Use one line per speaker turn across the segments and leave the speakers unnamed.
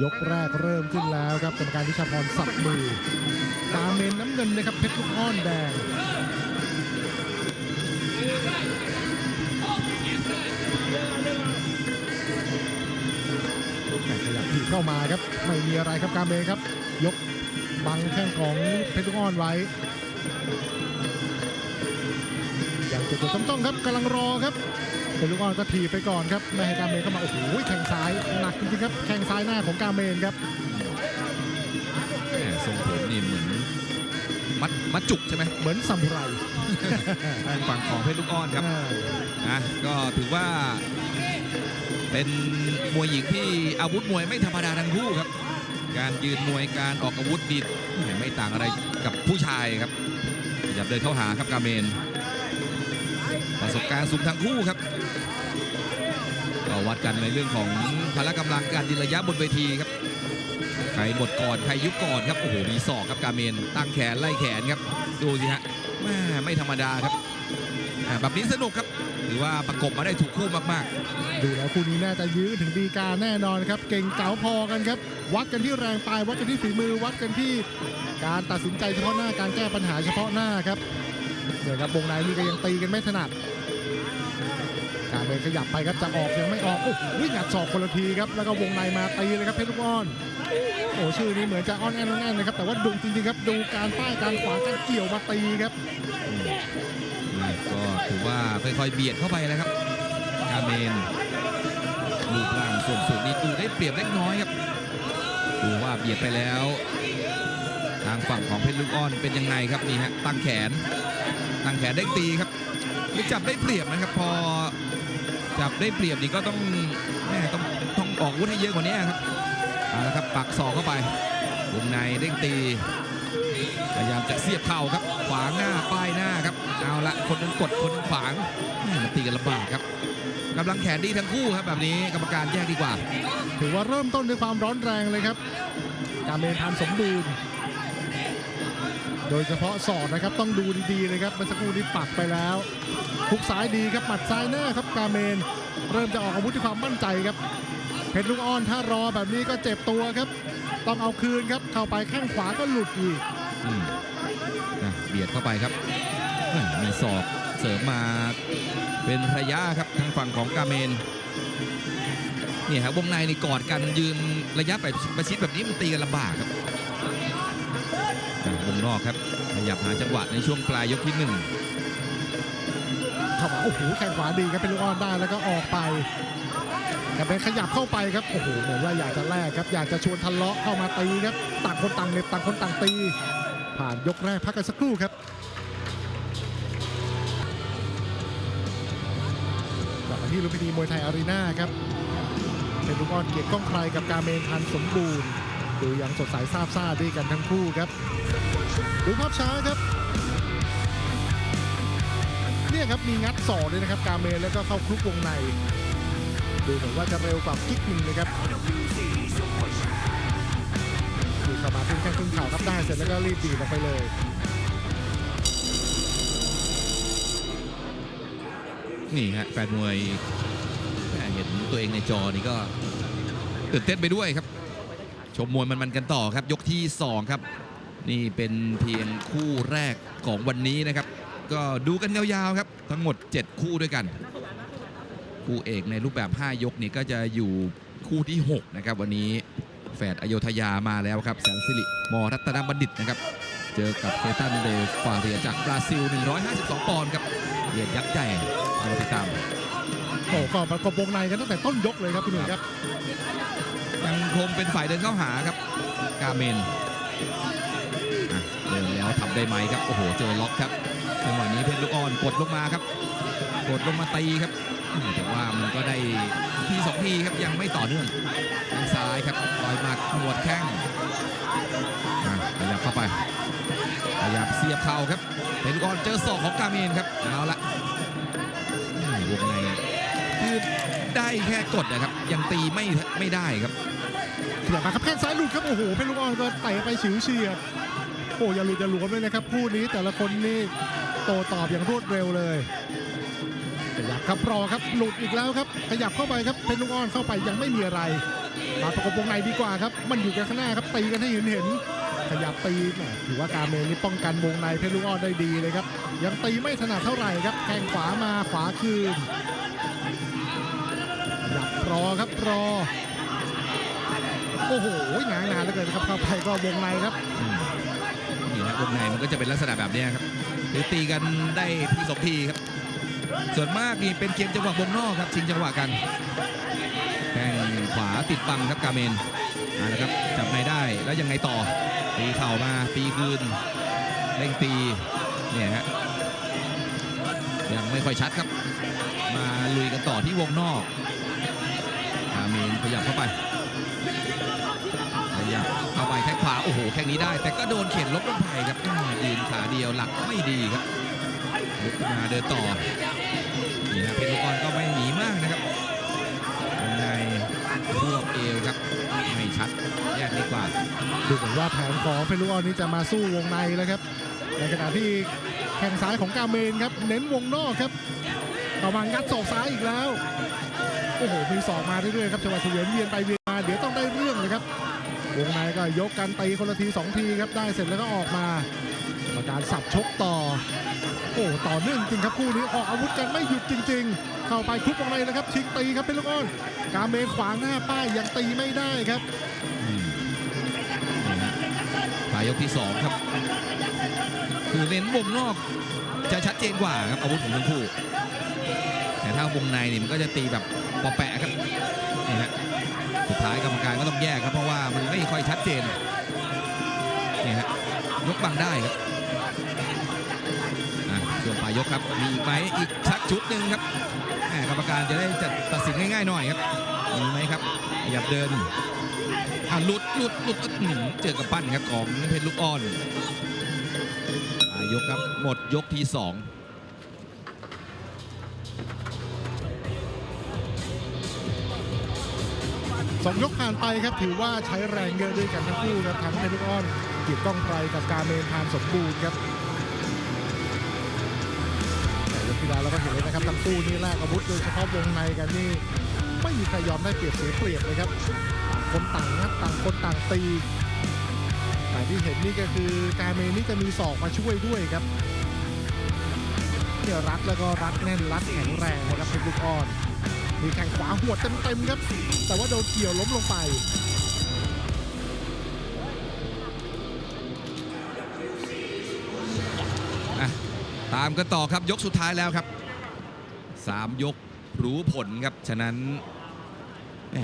ยกแรกเริ่มขึ้นแล้วครับกรรมการวิชาพรสับมือกาเมนน้ำเงินนะครับเพชรลูกอ้อนแดงขยับถีบเข้ามาครับไม่มีอะไรครับกาเมนครับ ยกบังแข้งของเพชรลูกอ้อนไว้อย่างจดๆจ้องๆครับกำลังรอครับ เพชรลูกอ้อนก็ถีบไปก่อนครับไม่ให้กาเมนเข้ามาโอ้โหแข้งซ้ายหนักจริงๆครับแข้งซ้ายหน้าของกาเมนครับ
แหม่ทรงผมนี่เหมือนมัดมัดจุกใช่ไหม
เหมือนซามูไร
ทางฝั่งของเพชรลูกอ้อนครับ
อ่า
นะก็ถือว่า เป็นมวยหญิงที่อาวุธมวยไม่ธรรมดาทั้งคู่ครับ การยืนมวยการออกอาวุธดีไม่ต่างอะไรกับผู้ชายครับขยับเดินเข้าหาครับกาเมน ประสบการณ์สูงทั้งคู่ครับก็วัดกันในเรื่องของพละกำลังการยืนระยะบนเวทีครับใครหมดก่อนใครยุบก่อนครับโอ้โหมีศอกครับกาเมนตั้งแขนไล่แขนครับ ดูสิฮะแม่ไม่ธรรมดาครับแบบนี้สนุกครับถือว่าประกบมาได้ถูกคู่มาก
ดูแล้วคู่นี้น่าจะยื้อถึงดีกาแน่นอนครับ เก่งเก๋าพอกันครับ วัดกันที่แรงปลายวัดกันที่ฝีมือวัดกันที่ การตัดสินใจเฉพาะหน้าการแก้ปัญหาเฉพาะหน้าครับ เดี๋ยวครับวงในนี่ก็ยังตีกันไม่ถนัดการเดินขยับไปครับจะออกยังไม่ออกโอ้โหงัดศอกคนละทีครับแล้วก็วงในมาตีเลยครับเพชรลูกอ้อนโอ้ชื่อนี้เหมือนจะอ้อนแอนอ้อนแอนนะครับแต่ว่าดูจริงๆครับดูการป้ายการขวาการเกี่ยวมาตีครับ
ก็ถือว่าค่อยๆเบียดเข้าไปแล้วครับกาเมนรูปร่างส่วนสูงนี่ดูได้เปรียบเล็กน้อยครับดูว่าเบียดไปแล้ว ทางฝั่งของเพชรลูกอ้อนเป็นยังไงครับนี่ฮะตั้งแขน ตั้งแขนได้ตีครับนี่จับได้เปรียบนะครับ พอจับได้เปรียบนี่ก็ต้องแม่ต้องต้องออกวุธให้เยอะกว่านี้ครับเอาละครับปักศอกเข้าไปวงในเด้งตีพยายามจะเสียบเข่าครับ ขวางหน้าป้ายหน้าครับเอาละคนนึงกดคนนึงขวางแม่มันตีกันลำบากครับกำลังแขนดีทั้งคู่ครับแบบนี้กรรมการแยกดีกว่า
ถือว่าเริ่มต้นด้วยความร้อนแรงเลยครับ การเมนทานสมบูรณ์ โดยเฉพาะศอกนะครับต้องดูดีๆเลยครับเมื่อสักครู่นี้ปักไปแล้วทุกซ้ายดีครับหมัดซ้ายหน้าครับกาเมน เริ่มจะออกอาวุธด้วยความมั่นใจครับเพชรลูกอ้อนถ้ารอแบบนี้ก็เจ็บตัวครับ ต้องเอาคืนครับเข้าไปแข้งขวาก็หลุดอีก
อืมนะเบียดเข้าไปครับ มีศอกเสริมมาเป็นระยะครับทางฝั่งของกาเมนเนี่ยครับวงในนี่กอดกันยืนระยะไปประชิดแบบนี้มันตีกันลำบากครับ วงนอกครับ ขยับหาจังหวะในช่วงปลายยกที่หนึ่ง
เข้ามาโอ้โหแข้งขวาดีครับเป็นลูกอ้อนได้แล้วก็ออกไปแต่เป็นขยับเข้าไปครับโอ้โหเหมือนว่าอยากจะแลกครับ อยากจะชวนทะเลาะเข้ามาตีครับต่างคนต่างเหน็บต่างคนต่างตี ผ่านยกแรกพักกันสักครู่ครับกลับมาที่ลุมพินีมวยไทยอารีนาครับเป็นลูกอ้อนเกียรติก้องไพรกับการเมนทันสมบูรณ์ ดูยังสดใสซาบซ่าด้วยกันทั้งคู่ครับ ดูภาพช้าครับ เนี่ยครับมีงัดศอกเลยนะครับ กาเมนแล้วก็เข้าคลุกวงใน ดูเหมือนว่าจะเร็วกว่ากิ๊กมินนะครับดูเข้ามาขึ้นแข้งขึ้นเข่าครับได้เสร็จแล้วก็รีบดีดออกไปเลย
นี่ฮะแฟนมวยแม่เห็นตัวเองในจอนี่ก็ตื่นเต้นไปด้วยครับ ชมมวยมันๆกันต่อครับ ยกที่ 2 ครับ นี่เป็นเพียงคู่แรกของวันนี้นะครับ ก็ดูกันยาวๆครับ ทั้งหมด 7 คู่ด้วยกัน คู่เอกในรูปแบบ 5 ยกนี่ก็จะอยู่คู่ที่ 6 นะครับ วันนี้แฝดอโยธยามาแล้วครับแสนสิริมรัตนบัณฑิตนะครับ เจอกับเคตันเดฟาเรียจากบราซิล 152 ปอนด์ครับเหยียดยักษ์ใหญ่เราติดตาม
โอ้ก็ประกบวงในกันตั้งแต่ต้นยกเลยครับพี่หนุ่ยครับ
ยังคงเป็นฝ่ายเดินเข้าหาครับ กาเมนอะเดินแล้วทำได้ไหมครับ โอ้โห เจอล็อกครับจังหวะนี้เพชรลูกอ่อนกดลงมาครับ กดลงมาตีครับอืมแต่ว่ามันก็ได้ทีสองทีครับยังไม่ต่อเนื่องทางซ้ายครับต่อยหมัดหัวดแข้งอะขยับเข้าไปขยับเสียบเข่าครับเพชรลูกอ่อนเจอศอกของกาเมนครับเอาละ ได้แค่กดนะครับ ยังตีไม่ไม่ได้ครับ
ขยับมาครับแข้งซ้ายหลุดครับโอ้โหเป็นลูกอ้อนก็เตะไปฉิวเฉียดโอ้อย่าหลุดอย่าหลวมเลยนะครับคู่นี้แต่ละคนนี่โตตอบอย่างรวดเร็วเลยขยับครับรอครับหลุดอีกแล้วครับขยับเข้าไปครับเพชรลูกอ้อนเข้าไปยังไม่มีอะไรมาประกบวงในดีกว่าครับ มันอยู่กันข้างหน้าครับตีกันให้เห็นเห็นขยับตีถือว่ากาเมนนี่ป้องกันวงในเพชรลูกอ้อนได้ดีเลยครับ ยังตีไม่ถนัดเท่าไหร่ครับแข้งขวามาขวาคืน รอครับรอ โอ้โหงานงานเหลือเกินครับเข้าไปก็วงในครับ
นี่นะวงในมันก็จะเป็นลักษณะแบบนี้ครับคือตีกันได้ทีสองทีครับ ส่วนมากนี่เป็นเกมจังหวะวงนอกครับชิงจังหวะกันแข้งขวาติดบังครับกาเมนเอาละครับจับในได้แล้วยังไงต่อตีเข่ามาตีคืนเร่งตีเนี่ยฮะยังไม่ค่อยชัดครับ มาลุยกันต่อที่วงนอก มนขยับเข้าไป ขยับเข้าไปแข้งขวา โอ้โห แข้งนี้ได้ แต่ก็โดนเข็นลบลงไปครับยืนขาเดียวหลักไม่ดีครับลุกมาเดินต่อ นี่นะเพชรลูกอ่อนก็ไม่หนีมากนะครับวงในรวบเอวครับ ไม่ชัด แยกดีกว่า
ดูเหมือนว่าแผนของเพชรลูกอ้อนนี้จะมาสู้วงในแล้วครับ ในขณะที่แข้งซ้ายของกาเมนครับ เน้นวงนอกครับต่อมางัดศอกซ้ายอีกแล้ว อ้โหมีศอกมาเรื่อยๆครับจังหวะเฉวียนเวียนไปเวียนมาเดี๋ยวต้องได้เรื่องเลยครับวงในก็ยกกันตีคนละทีสองทีครับได้เสร็จแล้วก็ออกมาประการสับชกต่อ โอ้ต่อเนื่องจริงครับคู่นี้ออกอาวุธกันไม่หยุดจริง ๆ เข้าไปทุบวงในแล้วครับ ชิงตีครับเป็นลูกอ้อนกาเมนขวางหน้าป้ายยังตีไม่ได้ครับ
อืมนี่ฮะปลายยกที่สองครับ คือเน้นวงนอกจะชัดเจนกว่าครับอาวุธของทั้งคู่แต่ถ้าวงในนี่มันก็จะตีแบบ ปอแปะครับนี่ฮะสุดท้ายกรรมการก็ต้องแยกครับเพราะว่ามันไม่ค่อยชัดเจนนี่ฮะยกบังได้ครับอะส่วนปลายยกครับมีอีกไหมอีกชักชุดหนึ่งครับแหมกรรมการจะได้จัดตัดสินง่ายๆหน่อยครับมีไหมครับขยับเดินอะหลุดหลุดหลุดเออเจอกับปั้นครับของเพชรลูกอ่อนอายกครับหมดยกที่สอง
สองยกผ่านไปครับถือว่าใช้แรงเยอะด้วยกันทั้งคู่ครับทั้งเพชรลูกอ้อนกีดกล้องไพรกับการเมนพานสมบูรณ์ครับแต่ยกที่แล้วเราก็เห็นเลยนะครับทั้งคู่นี่แลกอาวุธโดยเฉพาะวงในกันนี่ไม่มีใครยอมได้เปรียบเสียเปรียบเลยครับ คนต่างงัดต่างคนต่างตีแต่ที่เห็นนี่ก็คือการเมนนี่จะมีศอกมาช่วยด้วยครับเนี่ยรัดแล้วก็รัดแน่นรัดแข็งแรงนะครับเพชรลูกอ้อน มีแข้งขวาหัวเต็มๆครับ แต่ว่าโดนเกี่ยวล้มลงไป
อะตามกันต่อครับยกสุดท้ายแล้วครับสามยกรู้ผลครับ ฉะนั้น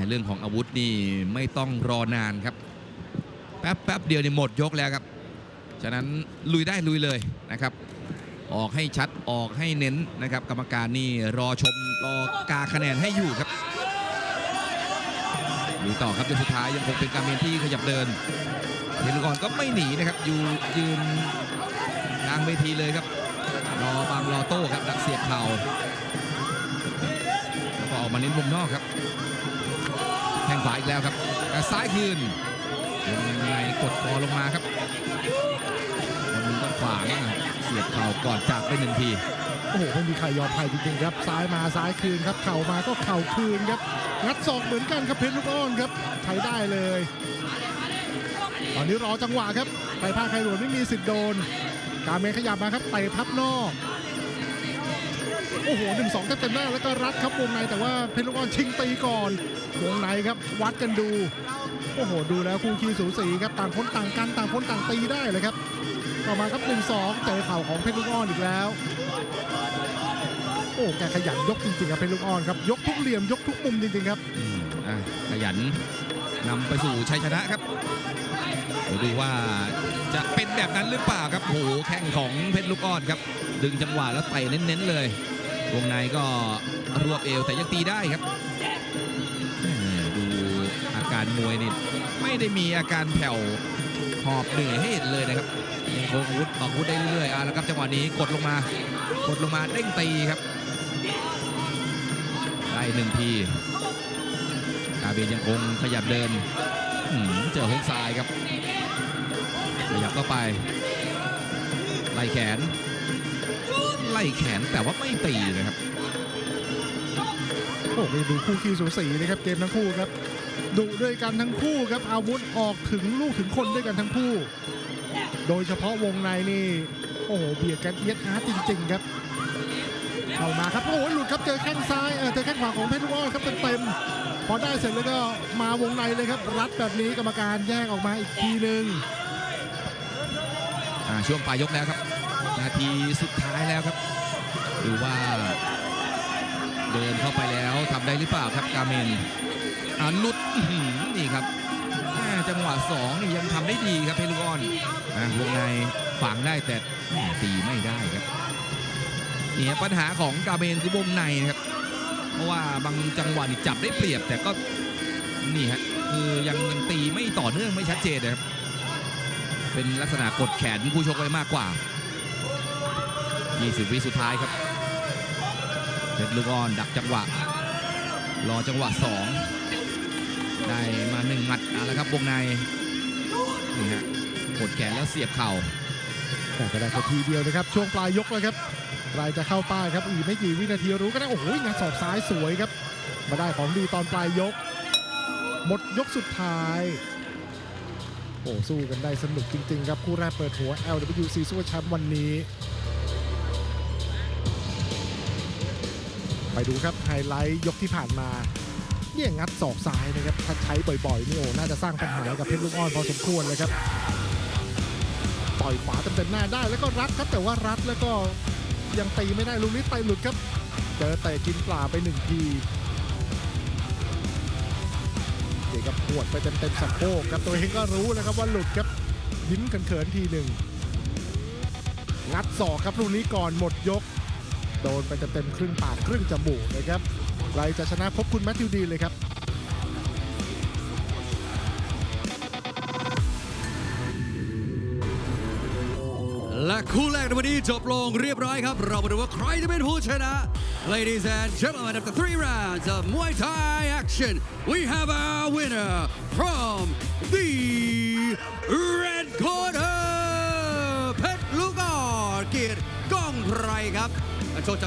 เรื่องของอาวุธนี่ไม่ต้องรอนานครับ แป๊บแป๊บเดียวนี่หมดยกแล้วครับ ฉะนั้นลุยได้ลุยเลยนะครับ ออกให้ชัดออกให้เน้นนะครับ กรรมการนี่รอชมรอกาคะแนนให้อยู่ครับลุยต่อครับยกสุดท้ายยังคงเป็นการเมนที่ขยับเดินเทนกอ่อนก็ไม่หนีนะครับอยู่ยืนกลางเวทีเลยครับ รอบังรอโต้ครับดักเสียบเข่าแล้วก็ออกมาเน้นวงนอกครับแทงขวาอีกแล้วครับแต่ซ้ายคืนยังไงกดคอลงมาครับวันนี้ต้องขวางอะ เสียบเข่าก่อนจากไปหนึ่งที
โอ้โหไม่มีใครยอมใครจริงๆครับ ซ้ายมาซ้ายคืนครับ เข่ามาก็เข่าคืนครับ งัดศอกเหมือนกันครับเพชรลูกอ้อนครับ ใช้ได้เลย ตอนนี้รอจังหวะครับ ไปพาใครหลวงไม่มีสิทธิ์โดน การเมนขยับมาครับเตะพับนอก โอ้โหหนึ่งสองเต็มๆหน้าแล้วก็รัดครับวงในแต่ว่าเพชรลูกอ้อนชิงตีก่อน วงในครับ วัดกันดู โอ้โห ดูแล้วคู่ขี้สูสีครับ ต่างคนต่างกัน ต่างคนต่างตีได้เลยครับ ต่อมาครับหนึ่งสองเจอเข่าของเพชรลูกอ้อนอีกแล้ว โอ้แกขยันยกจริงๆครับเพชรลูกอ้อนครับ ยกทุกเหลี่ยมยกทุกมุมจริงๆครับ
อืมอะขยันนำไปสู่ชัยชนะครับเดี๋ยวดูว่าจะเป็นแบบนั้นหรือเปล่าครับโหแข้งของเพชรลูกอ้อนครับ ดึงจังหวะแล้วเตะเน้นๆเลยวงในก็รวบเอวแต่ยังตีได้ครับแหมดูอาการมวยนี่ไม่ได้มีอาการแผ่วหอบเหนื่อยให้เห็นเลยนะครับ คงอาวุธออกอาวุธได้เรื่อยๆอะแล้วครับจังหวะนี้กดลงมากดลงมาเด้งตีครับได้หนึ่งทีกาเบนยังคงขยับเดินเจอฮุกซ้ายครับขยับเข้าไป ไล่แขน ไล่แขนแต่ว่าไม่ตีนะครับ
โอ้ไปดูคู่ขี้สูสีนะครับเกมทั้งคู่ครับดุด้วยกันทั้งคู่ครับอาวุธออกถึงลูกถึงคนด้วยกันทั้งคู่ โดยเฉพาะวงในนี่ โอ้โห เบียดกันเอียดอาร์ตจริง ๆ ครับ เข้ามาครับ โอ้โห หลุดครับ เจอแข้งซ้ายเออเจอแข้งขวาของเพชรลูกอ้อนครับเต็มๆพอได้เสร็จแล้วก็มาวงในเลยครับ รัดแบบนี้กรรมการแยกออกมาอีกทีหนึ่ง
ช่วงปลายยกแล้วครับ นาทีสุดท้ายแล้วครับดูว่า เดินเข้าไปแล้วทำได้หรือเปล่าครับกาเมนอ่าหลุดอื้อหือนี่ครับ จังหวะสองนี่ยังทำได้ดีครับเพลูออนวงในฝังได้แต่ตีไม่ได้ครับเนี่ยปัญหาของกาเมนคือวงในนะครับเพราะว่าบางจังหวะนี่จับได้เปรียบแต่ก็นี่ฮะคือยังยังตีไม่ต่อเนื่องไม่ชัดเจนนะครับเป็นลักษณะกดแขนคู่ชกไว้มากกว่า 20 วิสุดท้ายครับเพชรลูกอ่อนดักจังหวะ รอจังหวะ 2 ได้มาหนึ่งหมัดเอาละครับวงในนี่ฮะกดแขนแล้วเสียบเข่า
แต่ก็ได้แค่ทีเดียวนะครับ ช่วงปลายยกแล้วครับใครจะเข้าป้ายครับอีกไม่กี่วินาทีรู้ก็ได้โอ้โหงานสอบซ้ายสวยครับ มาได้ของดีตอนปลายยก หมดยกสุดท้ายโอ้สู้กันได้สนุกจริง ๆ ครับ คู่แรกเปิดหัว LWC ซูเปอร์แชมป์วันนี้ ไปดูครับไฮไลท์ยกที่ผ่านมา เนี่ยงัดศอกซ้ายนะครับถ้าใช้บ่อยๆนี่โอ้น่าจะสร้างปัญหากับเพชรลูกอ้อนพอสมควรเลยครับต่อยขวาเต็มๆหน้าได้แล้วก็รัดครับแต่ว่ารัดแล้วก็ยังตีไม่ได้ลูกนี้ไตหลุดครับเจอเตะกินปลาไปหนึ่งทีเด็กกับปวดไปเต็มๆสะโพกครับตัวเองก็รู้นะครับว่าหลุดครับยิ้มเขินๆทีหนึ่งงัดศอกครับลูกนี้ก่อนหมดยก โดนไปเต็มๆครึ่งปากครึ่งจมูกนะครับ ใครจะชนะพบคุณแมทธิวดีเลยครับ
และคู่แรกในวันนี้จบลงเรียบร้อยครับ เรามาดูว่าใครจะเป็นผู้ชนะ Ladies and gentlemen after three rounds of Muay Thai action we have our winner from the red corner เพชรลูกอ่อนเกียรติก้องไพรครับนักชกจาก